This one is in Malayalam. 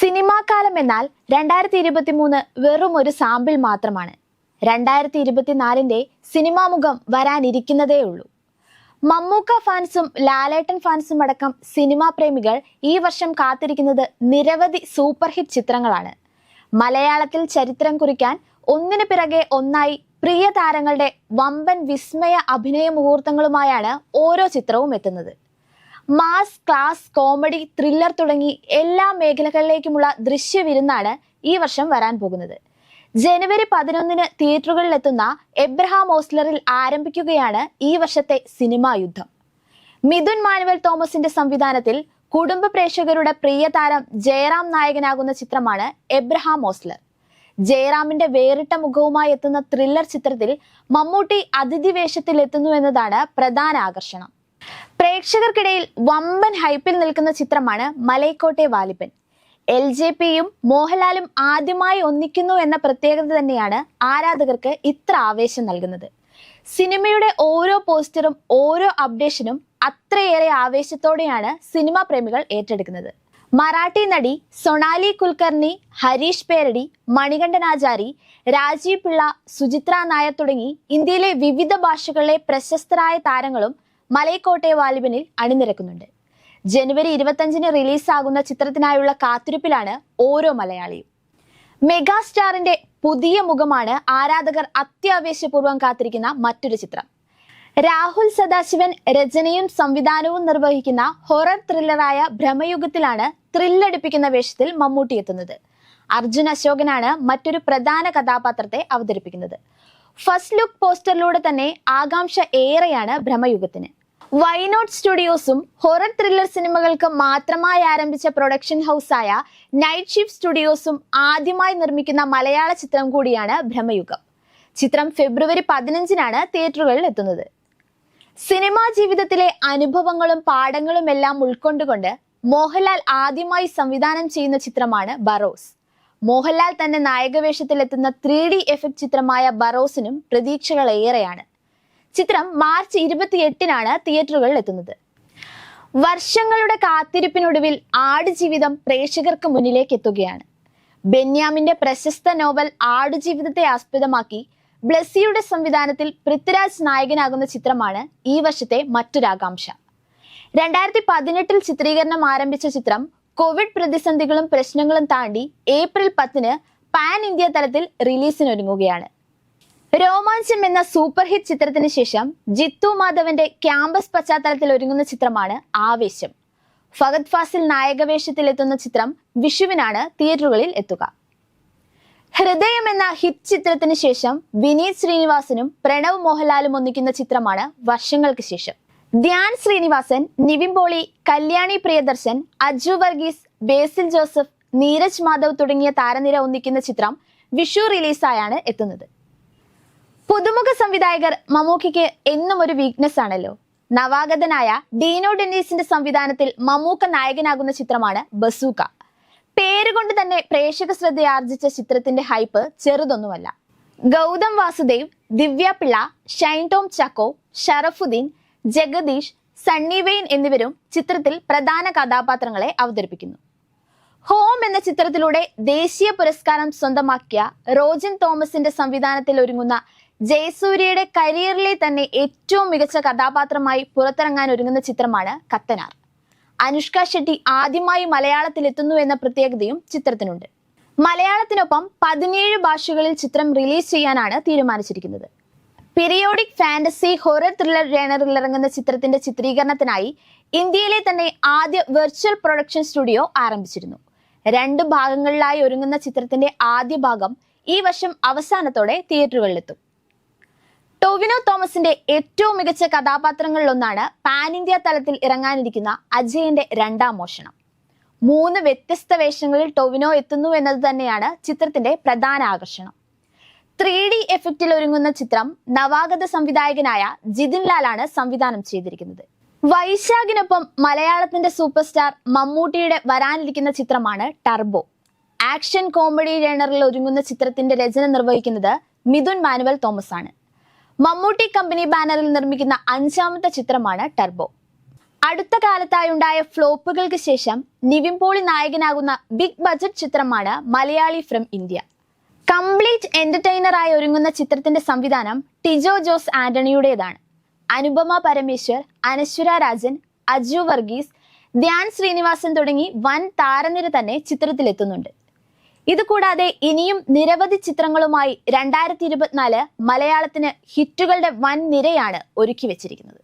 സിനിമാ കാലം എന്നാൽ രണ്ടായിരത്തി ഇരുപത്തി മൂന്ന് വെറും ഒരു സാമ്പിൾ മാത്രമാണ്. രണ്ടായിരത്തി ഇരുപത്തിനാലിന്റെ സിനിമാമുഖം വരാനിരിക്കുന്നതേ ഉള്ളൂ. മമ്മൂക്ക ഫാൻസും ലാലേട്ടൻ ഫാൻസും അടക്കം സിനിമാ പ്രേമികൾ ഈ വർഷം കാത്തിരിക്കുന്നത് നിരവധി സൂപ്പർ ഹിറ്റ് ചിത്രങ്ങളാണ്. മലയാളത്തിൽ ചരിത്രം കുറിക്കാൻ ഒന്നിനു പിറകെ ഒന്നായി പ്രിയ താരങ്ങളുടെ വമ്പൻ വിസ്മയ അഭിനയ മുഹൂർത്തങ്ങളുമായാണ് ഓരോ ചിത്രവും എത്തുന്നത്. മാസ് ക്ലാസ് കോമഡി ത്രില്ലർ തുടങ്ങി എല്ലാ മേഖലകളിലേക്കുമുള്ള ദൃശ്യവിരുന്നാണ് ഈ വർഷം വരാൻ പോകുന്നത്. ജനുവരി പതിനൊന്നിന് തിയേറ്ററുകളിലെത്തുന്ന എബ്രഹാം ഓസ്ലറിൽ ആരംഭിക്കുകയാണ് ഈ വർഷത്തെ സിനിമാ യുദ്ധം. മിഥുൻ മാനുവൽ തോമസിന്റെ സംവിധാനത്തിൽ കുടുംബ പ്രേക്ഷകരുടെ പ്രിയ താരം ജയറാം നായകനാകുന്ന ചിത്രമാണ് എബ്രഹാം ഓസ്ലർ. ജയറാമിന്റെ വേറിട്ട മുഖവുമായി എത്തുന്ന ത്രില്ലർ ചിത്രത്തിൽ മമ്മൂട്ടി അതിഥി വേഷത്തിൽ എത്തുന്നു എന്നതാണ് പ്രധാന ആകർഷണം. പ്രേക്ഷകർക്കിടയിൽ വമ്പൻ ഹൈപ്പിൽ നിൽക്കുന്ന ചിത്രമാണ് മലൈക്കോട്ടെ വാലിബൻ എൽ ജെ പിയും മോഹൻലാലും ആദ്യമായി ഒന്നിക്കുന്നു എന്ന പ്രത്യേകത തന്നെയാണ് ആരാധകർക്ക് ഇത്ര ആവേശം നൽകുന്നത്. സിനിമയുടെ ഓരോ പോസ്റ്ററും ഓരോ അപ്ഡേഷനും അത്രയേറെ ആവേശത്തോടെയാണ് സിനിമാ പ്രേമികൾ ഏറ്റെടുക്കുന്നത്. മറാഠി നടി സൊണാലി കുൽക്കർണി ഹരീഷ് പേരടി മണികണ്ഠനാചാരി രാജീവ് പിള്ള സുചിത്ര നായർ തുടങ്ങി ഇന്ത്യയിലെ വിവിധ ഭാഷകളിലെ പ്രശസ്തരായ താരങ്ങളും മലൈക്കോട്ടെ വാലിബനിൽ അണിനിരക്കുന്നുണ്ട്. ജനുവരി ഇരുപത്തഞ്ചിന് റിലീസാകുന്ന ചിത്രത്തിനായുള്ള കാത്തിരിപ്പിലാണ് ഓരോ മലയാളിയും. മെഗാസ്റ്റാറിന്റെ പുതിയ മുഖമാണ് ആരാധകർ അത്യാവേശപൂർവം കാത്തിരിക്കുന്ന മറ്റൊരു ചിത്രം. രാഹുൽ സദാശിവൻ രചനയും സംവിധാനവും നിർവഹിക്കുന്ന ഹൊറർ ത്രില്ലറായ ഭ്രമയുഗത്തിലാണ് ത്രില്ലടിപ്പിക്കുന്ന വേഷത്തിൽ മമ്മൂട്ടി എത്തുന്നത്. അർജുൻ അശോകനാണ് മറ്റൊരു പ്രധാന കഥാപാത്രത്തെ അവതരിപ്പിക്കുന്നത്. ഫസ്റ്റ് ലുക്ക് പോസ്റ്ററിലൂടെ തന്നെ ആകാംക്ഷ ഏറെയാണ് ഭ്രമയുഗത്തിന്. വൈനോട്ട് സ്റ്റുഡിയോസും ഹൊറർ ത്രില്ലർ സിനിമകൾക്ക് മാത്രമായി ആരംഭിച്ച പ്രൊഡക്ഷൻ ഹൗസായ നൈറ്റ് ഷിഫ്റ്റ് സ്റ്റുഡിയോസും ആദ്യമായി നിർമ്മിക്കുന്ന മലയാള ചിത്രം കൂടിയാണ് ഭ്രമയുഗം ചിത്രം ഫെബ്രുവരി പതിനഞ്ചിനാണ് തിയേറ്ററുകളിൽ എത്തുന്നത്. സിനിമാ ജീവിതത്തിലെ അനുഭവങ്ങളും പാഠങ്ങളും എല്ലാം ഉൾക്കൊണ്ടുകൊണ്ട് മോഹൻലാൽ ആദ്യമായി സംവിധാനം ചെയ്യുന്ന ചിത്രമാണ് ബറോസ് മോഹൻലാൽ തന്നെ നായകവേഷത്തിലെത്തുന്ന ത്രീ ഡി എഫക്ട് ചിത്രമായ ബറോസിനും പ്രതീക്ഷകൾ ഏറെയാണ് ചിത്രം മാർച്ച് ഇരുപത്തിയെട്ടിനാണ് തിയേറ്ററുകളിൽ എത്തുന്നത്. വർഷങ്ങളുടെ കാത്തിരിപ്പിനൊടുവിൽ ആടുജീവിതം പ്രേക്ഷകർക്ക് മുന്നിലേക്ക് എത്തുകയാണ്. ബെന്യാമിന്റെ പ്രശസ്ത നോവൽ ആടുജീവിതത്തെ ആസ്പദമാക്കി ബ്ലസ്സിയുടെ സംവിധാനത്തിൽ പൃഥ്വിരാജ് നായകനാകുന്ന ചിത്രമാണ് ഈ വർഷത്തെ മറ്റൊരാകാംക്ഷ. രണ്ടായിരത്തി പതിനെട്ടിൽ ചിത്രീകരണം ആരംഭിച്ച ചിത്രം കോവിഡ് പ്രതിസന്ധികളും പ്രശ്നങ്ങളും താണ്ടി ഏപ്രിൽ പത്തിന് പാൻ ഇന്ത്യ തലത്തിൽ റിലീസിനൊരുങ്ങുകയാണ്. രോമാഞ്ചം എന്ന സൂപ്പർ ഹിറ്റ് ചിത്രത്തിന് ശേഷം ജിത്തു മാധവന്റെ ക്യാമ്പസ് പശ്ചാത്തലത്തിൽ ഒരുങ്ങുന്ന ചിത്രമാണ് ആവേശം. ഫഗത് ഫാസിൽ നായകവേഷത്തിൽ എത്തുന്ന ചിത്രം വിഷുവിനാണ് തിയേറ്ററുകളിൽ എത്തുക. ഹൃദയം എന്ന ഹിറ്റ് ചിത്രത്തിന് ശേഷം വിനീത് ശ്രീനിവാസനും പ്രണവ് മോഹൻലാലും ഒന്നിക്കുന്ന ചിത്രമാണ് വർഷങ്ങൾക്ക് ശേഷം. ധ്യാൻ ശ്രീനിവാസൻ നിവിൻ പോളി കല്യാണി പ്രിയദർശൻ അജു വർഗീസ് ബേസിൽ ജോസഫ് നീരജ് മാധവ് തുടങ്ങിയ താരനിര ഒന്നിക്കുന്ന ചിത്രം വിഷു റിലീസായാണ് എത്തുന്നത്. പുതുമുഖ സംവിധായകർ മമ്മൂക്കിക്ക് എന്നും ഒരു വീക്ക്നെസ് ആണല്ലോ. നവാഗതനായ ഡീനോ ഡെന്നീസിന്റെ സംവിധാനത്തിൽ മമ്മൂക്ക നായകനാകുന്ന ചിത്രമാണ് ബസൂക്ക. പേരുകൊണ്ട് തന്നെ പ്രേക്ഷക ശ്രദ്ധയാർജിച്ച ചിത്രത്തിന്റെ ഹൈപ്പ് ചെറുതൊന്നുമല്ല. ഗൗതം വാസുദേവ് ദിവ്യ പിള്ള ഷൈൻ ടോം ചക്കോ ഷറഫുദ്ദീൻ ജഗദീഷ് സണ്ണി വെയിൻ എന്നിവരും ചിത്രത്തിൽ പ്രധാന കഥാപാത്രങ്ങളെ അവതരിപ്പിക്കുന്നു. ഹോം എന്ന ചിത്രത്തിലൂടെ ദേശീയ പുരസ്കാരം സ്വന്തമാക്കിയ റോജിൻ തോമസിന്റെ സംവിധാനത്തിൽ ഒരുങ്ങുന്ന ജയസൂര്യയുടെ കരിയറിലെ തന്നെ ഏറ്റവും മികച്ച കഥാപാത്രമായി പുറത്തിറങ്ങാൻ ഒരുങ്ങുന്ന ചിത്രമാണ് കത്തനാർ. അനുഷ്ക ഷെട്ടി ആദ്യമായി മലയാളത്തിൽ എത്തുന്നു എന്ന പ്രത്യേകതയും ചിത്രത്തിനുണ്ട്. മലയാളത്തിനൊപ്പം പതിനേഴ് ഭാഷകളിൽ ചിത്രം റിലീസ് ചെയ്യാനാണ് തീരുമാനിച്ചിരിക്കുന്നത്. പീരിയോഡിക് ഫാന്റസി ഹൊറർ ത്രില്ലർ ജേണറിൽ ഇറങ്ങുന്ന ചിത്രത്തിന്റെ ചിത്രീകരണത്തിനായി ഇന്ത്യയിലെ തന്നെ ആദ്യ വെർച്വൽ പ്രൊഡക്ഷൻ സ്റ്റുഡിയോ ആരംഭിച്ചിരുന്നു. രണ്ട് ഭാഗങ്ങളിലായി ഒരുങ്ങുന്ന ചിത്രത്തിന്റെ ആദ്യ ഭാഗം ഈ വർഷം അവസാനത്തോടെ തിയേറ്ററുകളിലെത്തും. ടൊവിനോ തോമസിന്റെ ഏറ്റവും മികച്ച കഥാപാത്രങ്ങളിലൊന്നാണ് പാൻ ഇന്ത്യ തലത്തിൽ ഇറങ്ങാനിരിക്കുന്ന അജയന്റെ രണ്ടാം മോഷണം. മൂന്ന് വ്യത്യസ്ത വേഷങ്ങളിൽ ടൊവിനോ എത്തുന്നു എന്നത് തന്നെയാണ് ചിത്രത്തിന്റെ പ്രധാന ആകർഷണം. ത്രീ ഡി എഫക്റ്റിൽ ഒരുങ്ങുന്ന ചിത്രം നവാഗത സംവിധായകനായ ജിതിൻ ലാലാണ് സംവിധാനം ചെയ്തിരിക്കുന്നത്. വൈശാഖിനൊപ്പം മലയാളത്തിന്റെ സൂപ്പർ സ്റ്റാർ മമ്മൂട്ടിയുടെ വരാനിരിക്കുന്ന ചിത്രമാണ് ടർബോ. ആക്ഷൻ കോമഡി ജേണറിൽ ഒരുങ്ങുന്ന ചിത്രത്തിന്റെ രചന നിർവഹിക്കുന്നത് മിഥുൻ മാനുവൽ തോമസ് ആണ് മമ്മൂട്ടി കമ്പനി ബാനറിൽ നിർമ്മിക്കുന്ന അഞ്ചാമത്തെ ചിത്രമാണ് ടർബോ. അടുത്ത കാലത്തായി ഉണ്ടായ ഫ്ലോപ്പുകൾക്ക് ശേഷം നിവിൻ പോളി നായകനാകുന്ന ബിഗ് ബജറ്റ് ചിത്രമാണ് മലയാളി ഫ്രം ഇന്ത്യ. കംപ്ലീറ്റ് എന്റർടൈനറായി ഒരുങ്ങുന്ന ചിത്രത്തിന്റെ സംവിധാനം ടിജോ ജോസ് ആന്റണിയുടേതാണ്. അനുപമ പരമേശ്വർ അനശ്വര രാജൻ അജു വർഗീസ് ധ്യാൻ ശ്രീനിവാസൻ തുടങ്ങി വൻ താരനിര തന്നെ ചിത്രത്തിലെത്തുന്നുണ്ട്. ഇതുകൂടാതെ ഇനിയും നിരവധി ചിത്രങ്ങളുമായി രണ്ടായിരത്തി ഇരുപത്തിനാല് മലയാളത്തിന് ഹിറ്റുകളുടെ വൻ നിരയാണ് ഒരുക്കി വെച്ചിരിക്കുന്നത്